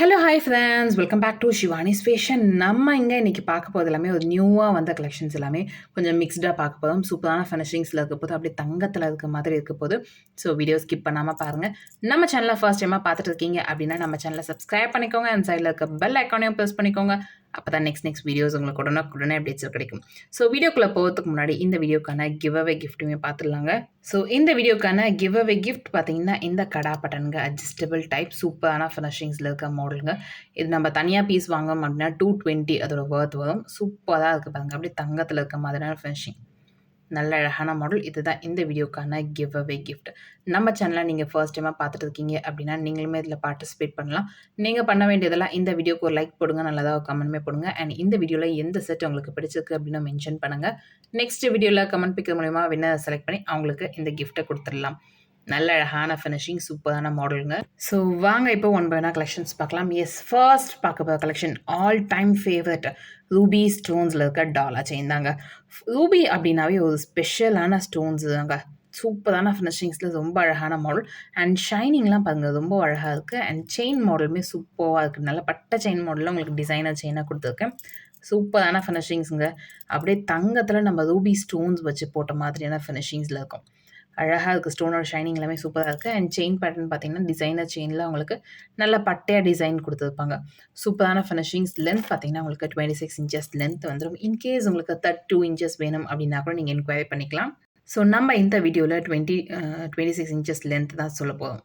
Hello hi friends welcome back to Shivani's fashion நம்ம இங்கே இன்றைக்கி பார்க்க போகிறது எல்லாமே ஒரு நியூவாக வந்த கலெக்ஷன்ஸ் எல்லாமே கொஞ்சம் மிக்ஸ்டாக பார்க்க போதும் சூப்பரான ஃபினிஷிங்ஸில் இருக்க போது அப்படியே தங்கத்தில் இருக்க மாதிரி இருக்க போது. ஸோ வீடியோ ஸ்கிப் பண்ணாமல் பாருங்கள் நம்ம சேனலை ஃபர்ஸ்ட் டைமாக பார்த்துட்டு இருக்கீங்க அப்படின்னா நம்ம சேனலை சப்ஸ்கிரைப் பண்ணிக்கோங்க. அந்த சைடில் இருக்க பெல் ஐக்கானையும் ப்ரெஸ் பண்ணிக்கோங்க. அப்போ தான் நெக்ஸ்ட் நெக்ஸ்ட் வீடியோஸ் உங்களுக்கு உடனே உடனே அப்டேட்ஸ் கிடைக்கும். ஸோ வீடியோக்குள்ளே போகிறதுக்கு முன்னாடி இந்த வீடியோக்கான கிவ் அவே கிஃப்ட்டுமே பார்த்துடலாங்க ஸோ இந்த வீடியோக்கான கிவ் அவே கிஃப்ட் பார்த்தீங்கன்னா இந்த கடா பட்டனுங்க அட்ஜஸ்டபிள் டைப் சூப்பரான ஃபினிஷிங்ஸில் இருக்க மாடலுங்க இது நம்ம தனியாக பீஸ் வாங்கணும் அப்படின்னா டூ டுவெண்ட்டி அதோட ஒர்த் வரும். சூப்பராக இருக்குது பாருங்க. அப்படியே தங்கத்தில் இருக்க மாதிரியான ஃபினிஷிங் நல்ல அழகான மாடல் இதுதான் இந்த வீடியோக்கான கிவ் அவே கிஃப்ட் நம்ம சேனலை நீங்கள் ஃபர்ஸ்ட் டைமாக பார்த்துட்டு இருக்கீங்க அப்படின்னா நீங்களுமே இதில் பார்ட்டிசிபேட் பண்ணலாம். நீங்கள் பண்ண வேண்டியதெல்லாம் இந்த வீடியோக்கு ஒரு லைக் போடுங்க நல்லதாக கமெண்ட்மே போடுங்க. அண்ட் இந்த வீடியோவில் எந்த செட் உங்களுக்கு பிடிச்சிருக்கு அப்படின்னு மென்ஷன் பண்ணுங்கள் நெக்ஸ்ட் வீடியோவில் கமெண்ட் பிக்கர் மூலிமா வின்னர் செலக்ட் பண்ணி அவங்களுக்கு இந்த கிஃப்ட்டை கொடுத்துடலாம். நல்ல அழகான ஃபினிஷிங் சூப்பரான மாடலுங்க ஸோ வாங்க இப்போ ஒன் பை கலெக்ஷன்ஸ் பார்க்கலாம். எஸ் ஃபர்ஸ்ட் பார்க்க போகிற collection all time favourite ruby ஸ்டோன்ஸில் இருக்க டாலா செயின் தாங்க. ரூபி அப்படின்னாவே ஒரு ஸ்பெஷலான ஸ்டோன்ஸ் தாங்க. சூப்பரான ஃபினிஷிங்ஸில் ரொம்ப அழகான மாடல் அண்ட் ஷைனிங்லாம் பாருங்கள் ரொம்ப அழகாக இருக்குது அண்ட் செயின் மாடலுமே சூப்பராக இருக்குது நல்ல பட்ட செயின் மாடலில் உங்களுக்கு டிசைனர் செயினாக கொடுத்துருக்கேன். சூப்பரான ஃபினிஷிங்ஸுங்க அப்படியே தங்கத்தில் நம்ம ரூபி ஸ்டோன்ஸ் வச்சு போட்ட மாதிரியான ஃபினிஷிங்ஸில் இருக்கும். அழகாக இருக்குது ஸ்டோனோட ஷைனிங் எல்லாமே சூப்பராக இருக்குது அண்ட் செயின் பேட்டர்ன் பார்த்தீங்கன்னா டிசைனர் செயினில் உங்களுக்கு நல்ல பட்டையாக டிசைன் கொடுத்துருப்பாங்க. சூப்பரான ஃபினிஷிங்ஸ் லென்த் பார்த்தீங்கன்னா உங்களுக்கு டுவெண்ட்டி சிக்ஸ் இன்ச்சஸ் லென்த் வந்துடும் இன்கேஸ் உங்களுக்கு தேர்ட் டூ இன்ச்சஸ் வேணும் அப்படின்னா கூட நீங்கள் என்கொயரி பண்ணிக்கலாம். ஸோ நம்ம இந்த வீடியோவில் twenty twenty six inches length தான் சொல்ல போகிறோம்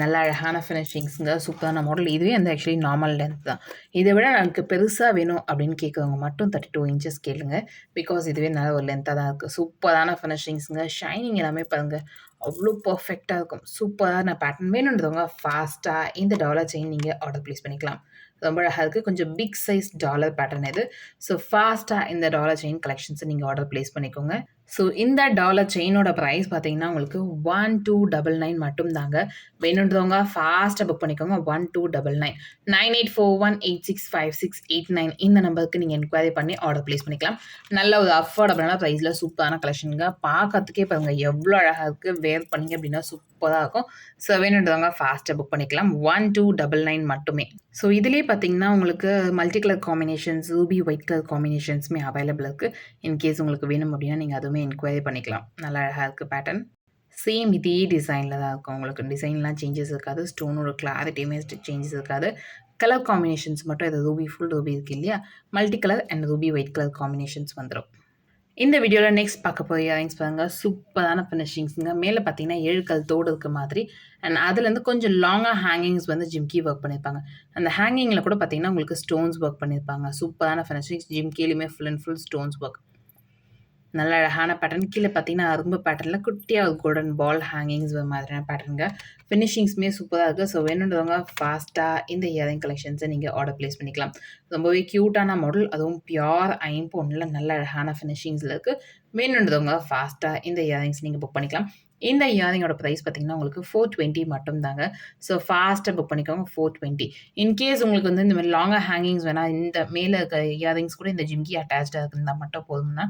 நல்ல அழகான ஃபினிஷிங்ஸுங்க சூப்பரான மாடல் இதுவே அந்த ஆக்சுவலி நார்மல் லென்த் தான். இதை விட எனக்கு பெருசாக வேணும் அப்படின்னு கேட்குறவங்க மட்டும் தேர்ட்டி டூ இன்ச்சஸ் கேளுங்க. பிகாஸ் இதுவே நல்ல ஒரு லென்த்தாக தான் இருக்குது சூப்பரான ஃபினிஷிங்ஸுங்க ஷைனிங் எல்லாமே பாருங்கள் அவ்வளோ பர்ஃபெக்டாக இருக்கும். சூப்பரான பேட்டர்ன் வேணுன்றவங்க ஃபாஸ்ட்டாக இந்த டாலர் செயின் நீங்கள் ஆர்டர் ப்ளேஸ் பண்ணிக்கலாம். ரொம்ப அழகாக இருக்குது கொஞ்சம் பிக் சைஸ் டாலர் பேட்டர்ன் இது. ஸோ ஃபாஸ்ட்டாக இந்த டாலர் செயின் கலெக்ஷன்ஸை நீங்கள் ஆர்டர் ப்ளேஸ் பண்ணிக்கோங்க. ஸோ இந்த டாலர் செயினோட ப்ரைஸ் பார்த்தீங்கன்னா உங்களுக்கு ஒன் டூ டபுள் நைன் மட்டும் தாங்க வேணுன்றவங்க ஃபாஸ்ட்டாக புக் பண்ணிக்கோங்க. One two double nine nine eight four one eight six five six eight nine இந்த நம்பருக்கு நீங்கள் என்கொயரி பண்ணி ஆர்டர் ப்ளேஸ் பண்ணிக்கலாம். நல்ல ஒரு அஃபோர்டபுளான ப்ரைஸில் சூப்பரான கலெக்ஷனுங்க பார்க்கறதுக்கே பாருங்கள் எவ்வளோ அழகாக இருக்குது வேர் பண்ணிங்க அப்படின்னா சூப்பராக இருக்கும். ஸோ வேணுன்றவங்க ஃபாஸ்ட்டாக புக் பண்ணிக்கலாம். ஒன் டூ டபுள் நைன் மட்டுமே. ஸோ இதுலேயே பார்த்தீங்கன்னா உங்களுக்கு multi colour combinations ruby white colour காம்பினேஷன்ஸுமே available இருக்குது இன்கேஸ் உங்களுக்கு வேணும் அப்படின்னா நீங்கள் அதுவுமே என்கொயரி பண்ணிக்கலாம். நல்லா அழகாக இருக்குது பேட்டர்ன் சேம் இதே டிசைனில் தான் இருக்கும் உங்களுக்கு டிசைன்லாம் சேஞ்சஸ் இருக்காது. ஸ்டோனோட கிளாரிட்டியுமே சேஞ்சஸ் இருக்காது. கலர் காம்பினேஷன்ஸ் மட்டும் இது ரூபி ஃபுல் ரூபி இருக்குது இல்லையா? Multi colour and ruby white colour combinations வந்துடும் இந்த வீடியோவில் நெக்ஸ்ட் பார்க்க போய் இயரிங்ஸ் பாருங்கள் சூப்பரான ஃபினிஷிங்ஸுங்க மேலே பார்த்தீங்கன்னா ஏழு கல் தோடு இருக்க மாதிரி. அண்ட் அதுலேருந்து கொஞ்சம் லாங்காக ஹேங்கிங்ஸ் வந்து ஜிம்கி ஒர்க் பண்ணியிருப்பாங்க அந்த ஹேங்கிங்கில் கூட பார்த்தீங்கன்னா உங்களுக்கு ஸ்டோன்ஸ் ஒர்க் பண்ணியிருப்பாங்க சூப்பரான finishings ஜிம்கிலையுமே full and full stones work நல்ல அழகான பேட்டர்ன் கீழே பார்த்தீங்கன்னா அரும்பு பேட்டர்னில் குட்டியாக ஒரு கோல்டன் பால் ஹேங்கிங்ஸ் மாதிரியான பேட்டர்னுங்க ஃபினிஷிங்ஸுமே சூப்பராக இருக்குது ஸோ வேணுன்றவங்க ஃபாஸ்ட்டாக இந்த இயரிங் கலெக்ஷன்ஸை நீங்கள் ஆர்டர் ப்ளேஸ் பண்ணிக்கலாம். ரொம்பவே க்யூட்டான மாடல் அதுவும் பியோர் ஐம்பொன்னில் நல்ல அழகான ஃபினிஷிங்ஸில் இருக்குது வேணுன்றவங்க ஃபாஸ்ட்டாக இந்த இயரிங்ஸ் நீங்கள் புக் பண்ணிக்கலாம். இந்த இயரிங்கோட ப்ரைஸ் பார்த்தீங்கன்னா உங்களுக்கு ஃபோர் டுவெண்ட்டி மட்டும் தாங்க. ஸோ ஃபாஸ்ட்டாக புக் பண்ணிக்கோங்க ஃபோர் டுவெண்ட்டி இன்கேஸ் உங்களுக்கு வந்து இந்த மாதிரி லாங்காக ஹேங்கிங்ஸ் வேணால் இந்த மேலே இருக்க இயரிங்ஸ் கூட இந்த ஜிம்கி அட்டாச்சாக இருந்தால் மட்டும் போதும்னா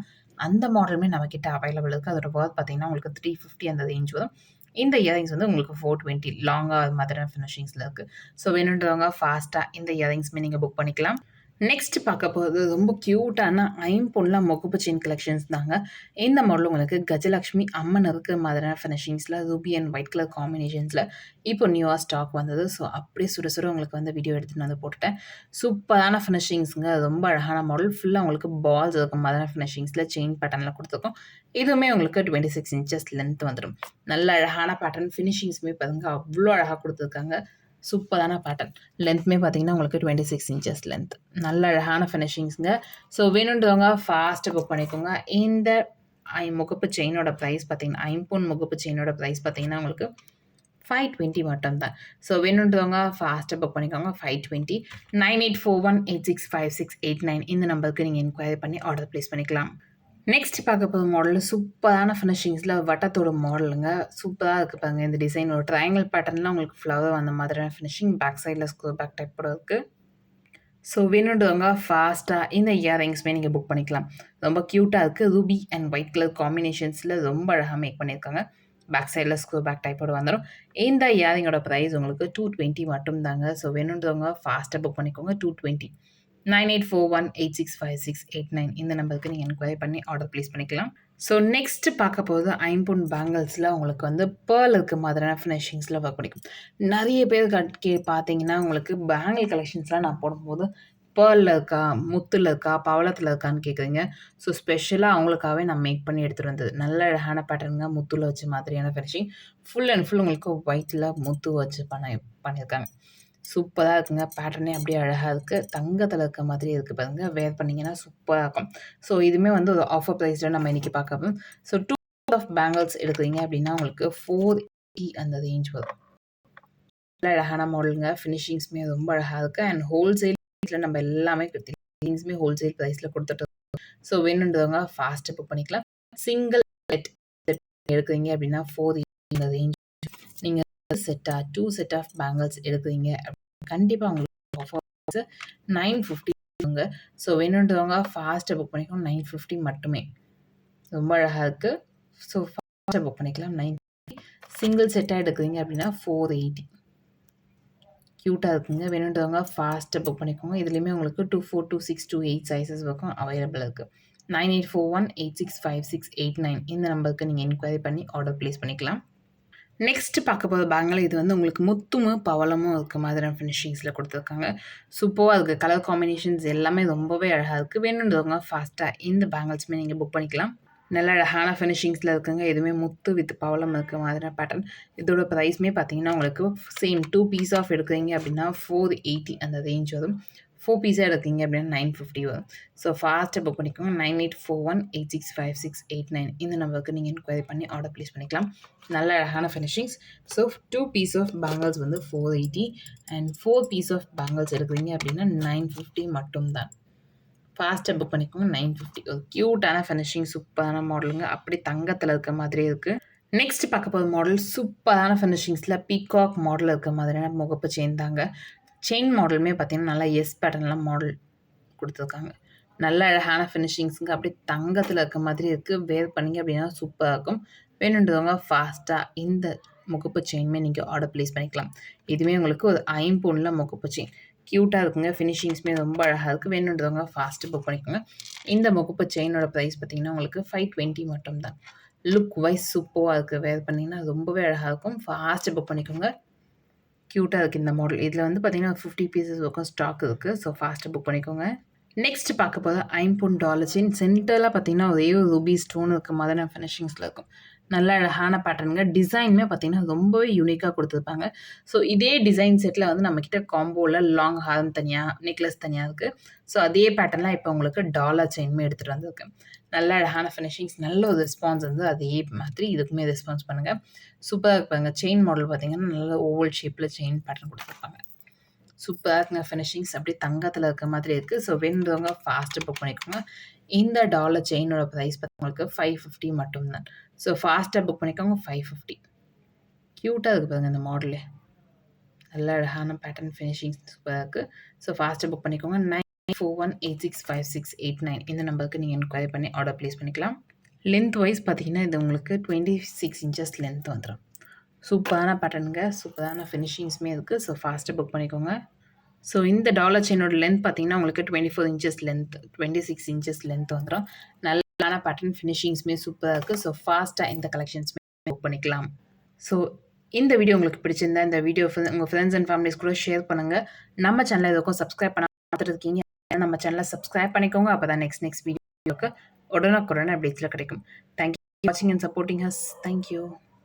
அந்த மாடலுமே நம்மக்கிட்ட அவைலபிள் இருக்குது அதோட ஒர்க் பார்த்தீங்கன்னா உங்களுக்கு த்ரீ ஃபிஃப்டி அந்த ரேஞ்ச் வரும். இந்த இயரிங்ஸ் வந்து உங்களுக்கு ஃபோர் டுவெண்ட்டி லாங்காக மதுரை ஃபினிஷிங்ஸில் இருக்குது ஸோ வேணுன்றவங்க ஃபாஸ்ட்டாக இந்த இயரிங்ஸுமே நீங்கள் புக் பண்ணிக்கலாம். நெக்ஸ்ட் பார்க்க போகிறது ரொம்ப க்யூட்டான ஐம்பொன்ல முகப்பு செயின் கலெக்ஷன்ஸ் தாங்க. இந்த மாடல் உங்களுக்கு கஜலக்ஷ்மி அம்மன் இருக்கிற மாதிரியான ஃபினிஷிங்ஸில் ரூபி அண்ட் ஒயிட் கலர் காம்பினேஷன்ஸில் இப்போ நியூவாக ஸ்டாக் வந்தது. ஸோ அப்படியே சுட சுட உங்களுக்கு வந்து வீடியோ எடுத்துகிட்டு வந்து போட்டுட்டேன். சூப்பரான ஃபினிஷிங்ஸுங்க ரொம்ப அழகான மாடல் ஃபுல்லாக உங்களுக்கு பால்ஸ் இருக்க மாதிரியான ஃபினிஷிங்ஸில் செயின் பேட்டர்னில் கொடுத்துருக்கோம். இதுவுமே உங்களுக்கு டுவெண்ட்டி சிக்ஸ் இன்ச்சஸ் லென்த் வந்துடும். நல்ல அழகான பேட்டர்ன் ஃபினிஷிங்ஸுமே பாருங்க அவ்வளோ அழகாக கொடுத்துருக்காங்க. சூப்பரான பேட்டர்ன் லென்த்துமே பார்த்தீங்கன்னா உங்களுக்கு டுவெண்ட்டி சிக்ஸ் இன்ச்சஸ் லென்த் நல்ல அழகான ஃபினிஷிங்ஸுங்க ஸோ வேணுன்றவங்க ஃபாஸ்ட்டாக புக் பண்ணிக்கோங்க. இந்த ஐ முகப்பு செயினோட ப்ரைஸ் பார்த்தீங்கன்னா ஐம்பூன் முகப்பு செயினோட ப்ரைஸ் பார்த்தீங்கன்னா உங்களுக்கு ஃபைவ் டுவெண்ட்டி மட்டும் தான் ஸோ வேணுன்றவங்க ஃபாஸ்ட்டாக புக் பண்ணிக்கோங்க. Five twenty nine eight four one eight six five six eight nine இந்த நம்பருக்கு நீங்கள் என்கொயரி பண்ணி ஆர்டர் ப்ளேஸ் பண்ணிக்கலாம். நெக்ஸ்ட் பார்க்க போகிற மாடல் சூப்பரான ஃபினிஷிங்ஸில் வட்டத்தோட மாடலுங்க சூப்பராக இருக்குது பாருங்க. இந்த டிசைன் ஒரு ட்ரையாங்கிள் பேட்டர்னில் உங்களுக்கு ஃப்ளவர் அந்த மாதிரியான ஃபினிஷிங் பேக் சைடில் ஸ்கூல் பேக் டைப் கூட இருக்குது ஸோ வேணுன்றவங்க ஃபாஸ்ட்டாக இந்த இயரிங்ஸ்மே நீங்கள் புக் பண்ணிக்கலாம். ரொம்ப க்யூட்டாக இருக்குது ரூபி அண்ட் ஒயிட் கலர் காம்பினேஷன்ஸில் ரொம்ப அழகாக மேக் பண்ணியிருக்காங்க. பேக் சைடில் ஸ்க்ரூ பேக் டைப்போட வந்துடும் இந்த இயரிங்கோட ப்ரைஸ் உங்களுக்கு டூ டுவெண்ட்டி மட்டும் தாங்க ஸோ வேணுன்றவங்க ஃபாஸ்ட்டாக புக் பண்ணிக்கோங்க. Two twenty nine eight four one eight six five six eight nine இந்த நம்பருக்கு நீங்கள் என்கொயரி பண்ணி ஆர்டர் ப்ளேஸ் பண்ணிக்கலாம். ஸோ நெக்ஸ்ட் பார்க்க போகிறது ஐம்பொன் பேங்கிள்ஸில் உங்களுக்கு வந்து பேர்ல் இருக்க மாதிரியான ஃபினிஷிங்ஸில் ஒர்க் பண்ணிக்கும். நிறைய பேர் கே பார்த்தீங்கன்னா உங்களுக்கு பேங்கிள் கலெக்ஷன்ஸ்லாம் நான் போடும்போது பேர்லில் இருக்கா முத்தில் இருக்கா பவளத்தில் இருக்கான்னு கேட்குறீங்க. ஸோ ஸ்பெஷலாக அவங்களுக்காகவே நான் மேக் பண்ணி எடுத்துகிட்டு வந்தது. நல்ல அழகான பேட்டர்னுங்க முத்தில் வச்ச மாதிரியான ஃபினிஷிங் ஃபுல் அண்ட் ஃபுல் உங்களுக்கு ஒயிட்டில் முத்து வச்சு பண்ண பண்ணியிருக்காங்க. சூப்பராக இருக்குங்க. பேட்டர்னே அப்படியே அழகாக இருக்குது தங்கத்தில் இருக்க மாதிரி இருக்குது பாருங்க. வேர் பண்ணிங்கன்னா சூப்பராக இருக்கும். ஸோ இதுவுமே வந்து ஒரு ஆஃபர் ப்ரைஸில் நம்ம இன்றைக்கி பார்க்க ஸோ டூ ஆஃப் பேங்கிள்ஸ் எடுக்கிறீங்க அப்படின்னா உங்களுக்கு ஃபோர் இ அந்த ரேஞ்ச் வரும். நல்ல அழகான மாடலுங்க ஃபினிஷிங்ஸுமே ரொம்ப அழகாக இருக்குது அண்ட் ஹோல்சேலில் நம்ம எல்லாமே திங்ஸுமே ஹோல்சேல் ப்ரைஸில் கொடுத்துட்டு ஸோ வேணுன்றவங்க ஃபாஸ்ட்டு புக் பண்ணிக்கலாம். சிங்கிள் எடுக்கிறீங்க அப்படின்னா ஃபோர் செட்டாக டூ செட் ஆஃப் பேங்கிள்ஸ் எடுக்கிறீங்க கண்டிப்பாக உங்களுக்கு ஆஃபர் நைன் ஃபிஃப்டி ஸோ வேணுன்றவங்க ஃபாஸ்ட்டாக புக் பண்ணிக்கணும் நைன் ஃபிஃப்டி மட்டுமே. ரொம்ப அழகாக இருக்குது ஸோ ஃபாஸ்ட்டாக புக் பண்ணிக்கலாம். நைன் சிங்கிள் செட்டாக எடுக்கிறீங்க அப்படின்னா ஃபோர் எயிட்டி க்யூட்டாக இருக்குங்க. வேணுன்றவங்க ஃபாஸ்ட்டாக புக் பண்ணிக்கோங்க. இதுலேயுமே உங்களுக்கு two four two six two eight sizes வரைக்கும் அவைலபிள் இருக்குது nine eight four one eight six five six eight nine இந்த நம்பருக்கு நீங்கள் என்கொயரி பண்ணி ஆர்டர் ப்ளேஸ் பண்ணிக்கலாம். நெக்ஸ்ட் பார்க்க போகிற பேங்கில் இது வந்து உங்களுக்கு முத்தும் பவளமும் இருக்க மாதிரியான ஃபினிஷிங்ஸில் கொடுத்துருக்காங்க. சூப்பராக அதுக்கு கலர் காம்பினேஷன்ஸ் எல்லாமே ரொம்பவே அழகாக இருக்குது வேணுன்றவங்க ஃபாஸ்ட்டாக இந்த பேங்கிள்ஸுமே நீங்கள் புக் பண்ணிக்கலாம். நல்ல அழகான ஃபினிஷிங்ஸில் இருக்குங்க. எதுவுமே முத்து வித் பவளம் இருக்க மாதிரியான பேட்டர்ன் இதோட ப்ரைஸ்மே பார்த்தீங்கன்னா உங்களுக்கு சேம் டூ பீஸ் ஆஃப் எடுக்கிறீங்க அப்படின்னா ஃபோர் எயிட்டி அந்த ரேஞ்ச் வரும். ஃபோர் பீஸாக எடுத்தீங்க அப்படின்னா நைன் ஃபிஃப்டி வரும். ஸோ ஃபாஸ்ட்டாக புக் பண்ணிக்கோங்க. Nine eight four one eight six five six eight nine இந்த நம்பருக்கு நீங்கள் என்கொயரி பண்ணி ஆர்டர் ப்ளேஸ் பண்ணிக்கலாம். நல்ல அழகான finishings so two piece of bangles வந்து four eighty and four piece of bangles எடுக்கிறீங்க அப்படின்னா நைன் ஃபிஃப்டி மட்டும்தான். ஃபாஸ்ட்டாக புக் பண்ணிக்கோங்க. நைன் ஃபிஃப்டி ஒரு க்யூட்டான ஃபினிஷிங் சூப்பரான மாடலுங்க அப்படி தங்கத்தில் இருக்க மாதிரி இருக்குது நெக்ஸ்ட் பார்க்க போகிற மாடல் சூப்பரான ஃபினிஷிங்ஸில் பீகாக் மாடல் இருக்க மாதிரியான முகப்பு சேர்ந்தாங்க செயின் மாடலுமே பார்த்திங்கன்னா நல்லா எஸ் பேட்டர்னில் மாடல் கொடுத்துருக்காங்க. நல்ல அழகான ஃபினிஷிங்ஸுங்க அப்படியே தங்கத்தில் இருக்க மாதிரி இருக்குது வேர் பண்ணிங்க அப்படின்னா சூப்பராக இருக்கும். வேணுன்றவங்க ஃபாஸ்ட்டாக இந்த முகப்பு செயினுமே நீங்கள் ஆர்டர் ப்ளேஸ் பண்ணிக்கலாம். இதுவுமே உங்களுக்கு ஒரு ஐம்பூனில் முகப்பு செயின் க்யூட்டாக இருக்குங்க. ஃபினிஷிங்ஸுமே ரொம்ப அழகாக இருக்குது வேணுன்றவங்க ஃபாஸ்ட்டு புக் பண்ணிக்கோங்க. இந்த முகப்பு செயினோட ப்ரைஸ் பார்த்திங்கன்னா உங்களுக்கு ஃபைவ் டுவெண்ட்டி மட்டும் தான் லுக் வைஸ் சூப்பராக இருக்குது வேர் பண்ணிங்கன்னா ரொம்பவே அழகாக இருக்கும். ஃபாஸ்ட்டு புக் பண்ணிக்கோங்க. க்யூட்டாக இருக்குது இந்த மாடல் இதில் வந்து பார்த்திங்கன்னா ஃபிஃப்டி பீசஸ் ஒர்க்கும் ஸ்டாக் இருக்குது ஸோ ஃபாஸ்ட்டாக புக் பண்ணிக்கோங்க. நெக்ஸ்ட் பார்க்க போது ஐம்பொன் டாலர் சென்டரில் பார்த்தீங்கன்னா ஒரே ஒரு ரூபி ஸ்டோன் இருக்க. மாதிரி ஃபினிஷிங்ஸில் இருக்கும். நல்ல அழகான பேட்டர்னுங்க டிசைனுமே பார்த்தீங்கன்னா ரொம்பவே யூனிக்காக கொடுத்துருப்பாங்க. ஸோ இதே டிசைன் செட்டில் வந்து நம்மக்கிட்ட காம்போவில் லாங் ஹாரம் தனியாக நெக்லஸ் தனியாக இருக்குது ஸோ அதே பேட்டர்லாம் இப்போ உங்களுக்கு டாலர் செயின்மே எடுத்துகிட்டு வந்திருக்கு. நல்ல அழகான ஃபினிஷிங்ஸ் நல்ல ஒரு ரெஸ்பான்ஸ் வந்து அதே மாதிரி இதுக்குமே ரெஸ்பான்ஸ் பண்ணுங்கள் சூப்பராக இருப்பாங்க செயின் மாடல் பார்த்தீங்கன்னா நல்ல ஓவல் ஷேப்பில் செயின் பேட்டர்ன் கொடுத்துருப்பாங்க. சூப்பராக இருக்குங்க ஃபினிஷிங்ஸ் அப்படியே தங்கத்தில் இருக்க மாதிரி இருக்குது ஸோ வேணுறவங்க ஃபாஸ்ட்டு புக் பண்ணிக்கோங்க. இந்த டாலர் செயினோட ப்ரைஸ் உங்களுக்கு ஃபைவ் ஃபிஃப்டி மட்டும்தான். ஸோ ஃபாஸ்ட்டாக புக் பண்ணிக்கோங்க ஃபைவ் ஃபிஃப்டி க்யூட்டாக இருக்குது பாருங்கள் இந்த மாடலு நல்ல அழகான பேட்டர்ன் ஃபினிஷிங் சூப்பராக இருக்குது ஸோ ஃபாஸ்ட்டாக புக் பண்ணிக்கோங்க nine four one eight six five six eight nine இந்த நம்பருக்கு நீங்கள் என்கொயரி பண்ணி ஆர்டர் ப்ளேஸ் பண்ணிக்கலாம். லென்த் வைஸ் பார்த்தீங்கன்னா இது உங்களுக்கு டுவெண்ட்டி சிக்ஸ் இன்ச்சஸ் லென்த் வந்துடும் சூப்பரான பேட்டர்னுங்க சூப்பரான ஃபினிஷிங்ஸுமே இருக்குது ஸோ ஃபாஸ்ட்டாக புக் பண்ணிக்கோங்க. ஸோ இந்த டாலர் செயினோட லென்த் பார்த்தீங்கன்னா உங்களுக்கு twenty four inches length twenty six inches length வந்துடும் நல்ல பேட்டர்ன் ஃபினிஷிங்ஸுமே சூப்பராக இருக்குது ஸோ ஃபாஸ்ட்டாக இந்த கலெக்ஷன்ஸ்மே புக் பண்ணிக்கலாம். ஸோ இந்த வீடியோ உங்களுக்கு பிடிச்சிருந்தா இந்த வீடியோ உங்கள் ஃப்ரெண்ட்ஸ் அண்ட் ஃபேமிலிஸ் கூட ஷேர் பண்ணுங்கள் நம்ம சேனலை எதுக்கும் சப்ஸ்கிரைப் பண்ண பார்த்துருக்கீங்க நம்ம சேனலை சப்ஸ்கிரைப் பண்ணிக்கோங்க. அப்போ தான் நெக்ஸ்ட் நெக்ஸ்ட் வீடியோக்கு உடனுக்குடனே அப்டேட்ஸில் கிடைக்கும். தேங்க்யூ வாட்சிங் அண்ட் சப்போர்ட்டிங் ஹஸ் தேங்க்யூ